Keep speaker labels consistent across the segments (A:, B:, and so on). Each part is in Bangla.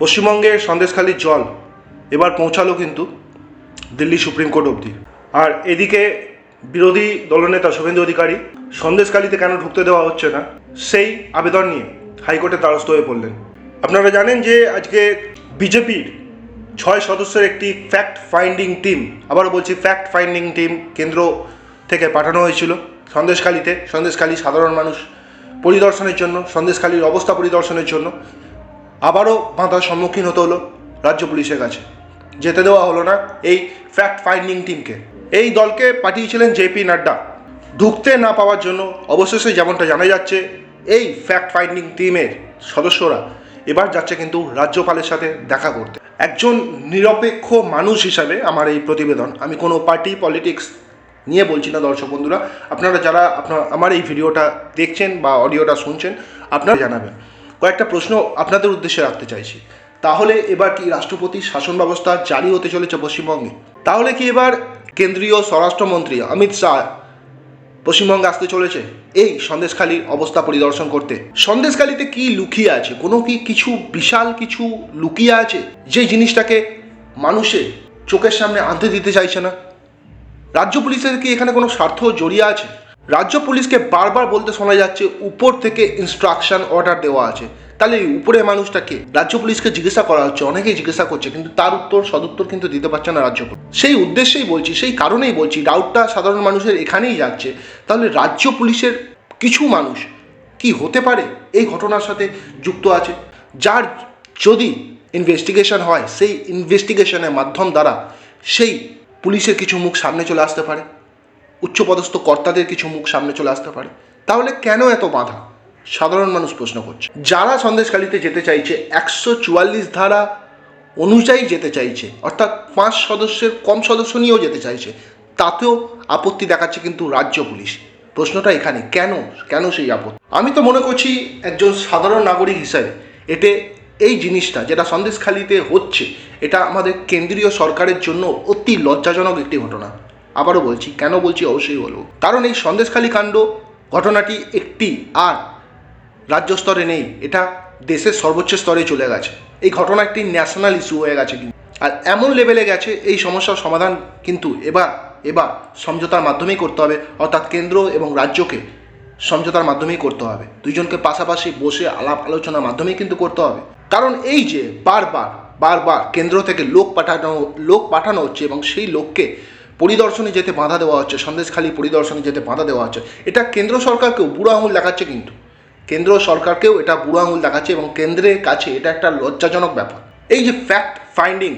A: পশ্চিমবঙ্গের সন্দেশখালির জল এবার পৌঁছালো কিন্তু দিল্লি সুপ্রিম কোর্ট অবধি। আর এদিকে বিরোধী দলনেতা শুভেন্দু অধিকারী সন্দেশখালিতে কেন ঢুকতে দেওয়া হচ্ছে না, সেই আবেদন নিয়ে হাইকোর্টের দ্বারস্থ হয়ে পড়লেন। আপনারা জানেন যে আজকে বিজেপির ছয় সদস্যের একটি ফ্যাক্ট ফাইন্ডিং টিম আবারও বলছি ফ্যাক্ট ফাইন্ডিং টিম কেন্দ্র থেকে পাঠানো হয়েছিল সন্দেশখালিতে। সন্দেশখালি সাধারণ মানুষ পরিদর্শনের জন্য, সন্দেশখালির অবস্থা পরিদর্শনের জন্য আবারও বাধার সম্মুখীন হতে হলো রাজ্য পুলিশের কাছে। যেতে দেওয়া হলো না এই ফ্যাক্ট ফাইন্ডিং টিমকে এই দলকে পাঠিয়েছিলেন জেপি নাড্ডা। ঢুকতে না পাওয়ার জন্য অবশেষে যেমনটা জানা যাচ্ছে, এই ফ্যাক্ট ফাইন্ডিং টিমের সদস্যরা এবার যাচ্ছে কিন্তু রাজ্যপালের সাথে দেখা করতে। একজন নিরপেক্ষ মানুষ হিসাবে আমার এই প্রতিবেদন। আমি কোনো পার্টি পলিটিক্স নিয়ে বলছি না দর্শক বন্ধুরা। আপনারা যারা আপনার আমার এই ভিডিওটা দেখছেন বা অডিওটা শুনছেন, আপনারা জানাবেন। কয়েকটা প্রশ্ন আপনাদের উদ্দেশ্যে রাখতে চাইছি। তাহলে এবার কি রাষ্ট্রপতি শাসন ব্যবস্থা জারি হতে চলেছে পশ্চিমবঙ্গে? তাহলে কি এবার কেন্দ্রীয় স্বরাষ্ট্রমন্ত্রী অমিত শাহ পশ্চিমবঙ্গে আসতে চলেছে? এই সন্দেশখালির অবস্থা পরিদর্শন করতে। সন্দেশখালিতে কি লুকিয়ে আছে? কোনো কি কিছু বিশাল কিছু লুকিয়ে আছে? যে জিনিসটাকে মানুষের চোখের সামনে আনতে দিতে চাইছে না। রাজ্য পুলিশের কি এখানে কোনো স্বার্থ জড়িয়ে আছে? রাজ্য পুলিশকে বারবার বলতে শোনা যাচ্ছে, উপর থেকে ইনস্ট্রাকশন অর্ডার দেওয়া আছে। তাহলে উপরে মানুষটাকে রাজ্য পুলিশকে জিজ্ঞাসা করা হচ্ছে, অনেকেই জিজ্ঞাসা করছে, কিন্তু তার উত্তর সদুত্তর কিন্তু দিতে পারছে না রাজ্য পুলিশ। সেই উদ্দেশ্যেই বলছি, সেই কারণেই বলছি ডাউটটা সাধারণ মানুষের এখানেই যাচ্ছে। তাহলে রাজ্য পুলিশের কিছু মানুষ কি হতে পারে? এই ঘটনার সাথে যুক্ত আছে। যার যদি ইনভেস্টিগেশন হয়, সেই ইনভেস্টিগেশনের মাধ্যম দ্বারা সেই পুলিশের কিছু মুখ সামনে চলে আসতে পারে। উচ্চপদস্থ কর্তাদের কিছু মুখ সামনে চলে আসতে পারে। তাহলে কেন এত বাধা? সাধারণ মানুষ প্রশ্ন করছে। যারা সন্দেশখালিতে যেতে চাইছে, একশো চুয়াল্লিশ ধারা অনুযায়ী যেতে চাইছে, অর্থাৎ পাঁচ সদস্যের কম সদস্য নিয়েও যেতে চাইছে, তাতেও আপত্তি দেখাচ্ছে কিন্তু রাজ্য পুলিশ। প্রশ্নটা এখানে, কেন? কেন সেই আপত্তি? আমি তো মনে করছি একজন সাধারণ নাগরিক হিসাবে এতে এই জিনিসটা, যেটা সন্দেশখালিতে হচ্ছে, এটা আমাদের কেন্দ্রীয় সরকারের জন্য অতি লজ্জাজনক একটি ঘটনা। আবারও বলছি, কেন বলছি অবশ্যই বলব। কারণ এই সন্দেশখালী কাণ্ড ঘটনাটি একটি আর রাজ্য স্তরে নেই, এটা দেশের সর্বোচ্চ স্তরে চলে গেছে। এই ঘটনা একটি ন্যাশনাল ইস্যু হয়ে গেছে কিন্তু। আর এমন লেভেলে গেছে, এই সমস্যার সমাধান কিন্তু এবার এবার সমঝোতার মাধ্যমেই করতে হবে, অর্থাৎ কেন্দ্র এবং রাজ্যকে সমঝোতার মাধ্যমেই করতে হবে। দুইজনকে পাশাপাশি বসে আলাপ আলোচনার মাধ্যমেই কিন্তু করতে হবে। কারণ এই যে বারবার বারবার কেন্দ্র থেকে লোক পাঠানো লোক পাঠানো হচ্ছে এবং সেই লোককে পরিদর্শনে যেতে বাধা দেওয়া হচ্ছে, সন্দেশখালী পরিদর্শনে যেতে বাধা দেওয়া হচ্ছে। এটা কেন্দ্র সরকারকেও বুড়ো আঙুল দেখাচ্ছে কিন্তু। কেন্দ্র সরকারকেও এটা বুড়ো আঙুল দেখাচ্ছে এবং কেন্দ্রের কাছে এটা একটা লজ্জাজনক ব্যাপার। এই যে ফ্যাক্ট ফাইন্ডিং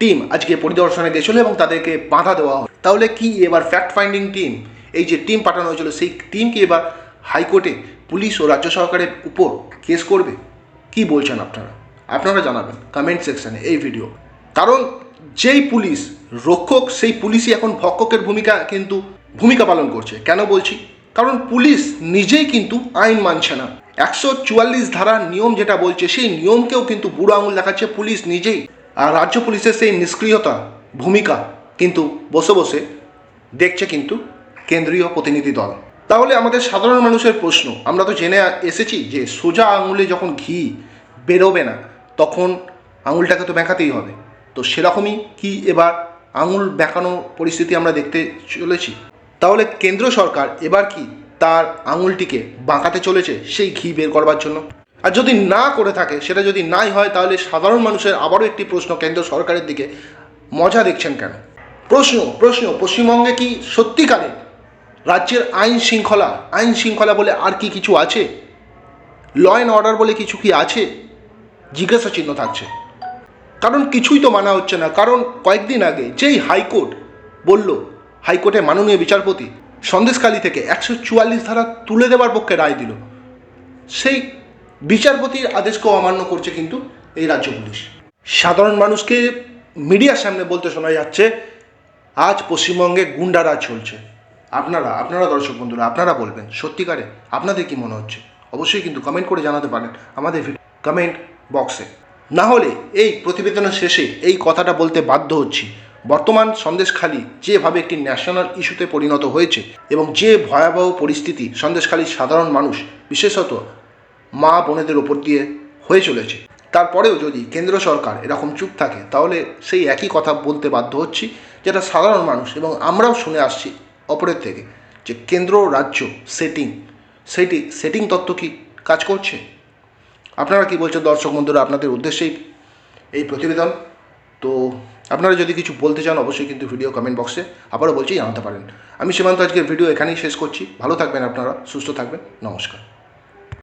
A: টিম আজকে পরিদর্শনে গেছিল এবং তাদেরকে বাধা দেওয়া হয় তাহলে কি এবার ফ্যাক্ট ফাইন্ডিং টিম এই যে টিম পাঠানো হয়েছিল, সেই টিম কি এবার হাইকোর্টে পুলিশ ও রাজ্য সরকারের উপর কেস করবে? কি বলছেন আপনারা? আপনারা জানাবেন কমেন্ট সেকশানে এই ভিডিও কারণ যেই পুলিশ রক্ষক সেই পুলিশই এখন ভক্ষকের ভূমিকা কিন্তু ভূমিকা পালন করছে। কেন বলছি? কারণ পুলিশ নিজেই কিন্তু আইন মানছে না। একশো চুয়াল্লিশ ধারার নিয়ম যেটা বলছে, সেই নিয়মকেও কিন্তু বুড়ো আঙুল দেখাচ্ছে পুলিশ নিজেই। আর রাজ্য পুলিশের সেই নিষ্ক্রিয়তা ভূমিকা কিন্তু বসে বসে দেখছে কিন্তু কেন্দ্রীয় প্রতিনিধি দল। তাহলে আমাদের সাধারণ মানুষের প্রশ্ন, আমরা তো জেনে এসেছি যে সোজা আঙুলে যখন ঘি বেরোবে না, তখন আঙুলটাকে তো বেঁকাতেই হবে। তো সেরকমই কি এবার আঙুল বেঁকানো পরিস্থিতি আমরা দেখতে চলেছি। তাহলে কেন্দ্র সরকার এবার কি তার আঙুলটিকে বাঁকাতে চলেছে সেই ঘি বের করবার জন্য? আর যদি না করে থাকে, সেটা যদি নাই হয়, তাহলে সাধারণ মানুষের আবারও একটি প্রশ্ন কেন্দ্র সরকারের দিকে মজা দেখছেন কেন? প্রশ্ন প্রশ্ন, পশ্চিমবঙ্গে কি সত্যিকারে রাজ্যের আইন শৃঙ্খলা আইন শৃঙ্খলা বলে আর কি কিছু আছে? ল অ্যান্ড অর্ডার বলে কিছু কি আছে? জিজ্ঞাসা চিহ্ন থাকছে। কারণ কিছুই তো মানা হচ্ছে না। কারণ কয়েকদিন আগে যেই হাইকোর্ট বলল, হাইকোর্টে মাননীয় বিচারপতি সন্দেশখালী থেকে একশো চুয়াল্লিশ ধারা তুলে দেওয়ার পক্ষে রায় দিল। সেই বিচারপতির আদেশকেও অমান্য করছে কিন্তু এই রাজ্য পুলিশ। সাধারণ মানুষকে মিডিয়ার সামনে বলতে শোনা যাচ্ছে, আজ পশ্চিমবঙ্গে গুন্ডারাজ চলছে। আপনারা আপনারা দর্শক বন্ধুরা, আপনারা বলবেন, সত্যিকারে আপনাদের কি মনে হচ্ছে? অবশ্যই কিন্তু কমেন্ট করে জানাতে পারেন আমাদের কমেন্ট বক্সে না হলে এই প্রতিবেদনের শেষে এই কথাটা বলতে বাধ্য হচ্ছি। বর্তমান সন্দেশখালী যেভাবে একটি ন্যাশনাল ইস্যুতে পরিণত হয়েছে এবং যে ভয়াবহ পরিস্থিতি সন্দেশখালীর সাধারণ মানুষ, বিশেষত মা বোনেদের ওপর দিয়ে হয়ে চলেছে। তারপরেও যদি কেন্দ্র সরকার এরকম চুপ থাকে, তাহলে সেই একই কথা বলতে বাধ্য হচ্ছি যেটা সাধারণ মানুষ এবং আমরাও শুনে আসছি অপরের থেকে, যে কেন্দ্র, রাজ্য সেটিং সেটি সেটিং তত্ত্ব কি কাজ করছে? আপনারা কি বলছেন দর্শক বন্ধুরা? আপনাদের উদ্দেশ্যেই এই প্রতিবেদন। তো আপনারা যদি কিছু বলতে চান, অবশ্যই কিন্তু ভিডিও কমেন্ট বক্সে আবারও বলছি জানাতে পারেন। আমি সীমান্ত আজকের ভিডিও এখানেই শেষ করছি। ভালো থাকবেন আপনারা, সুস্থ থাকবেন। নমস্কার।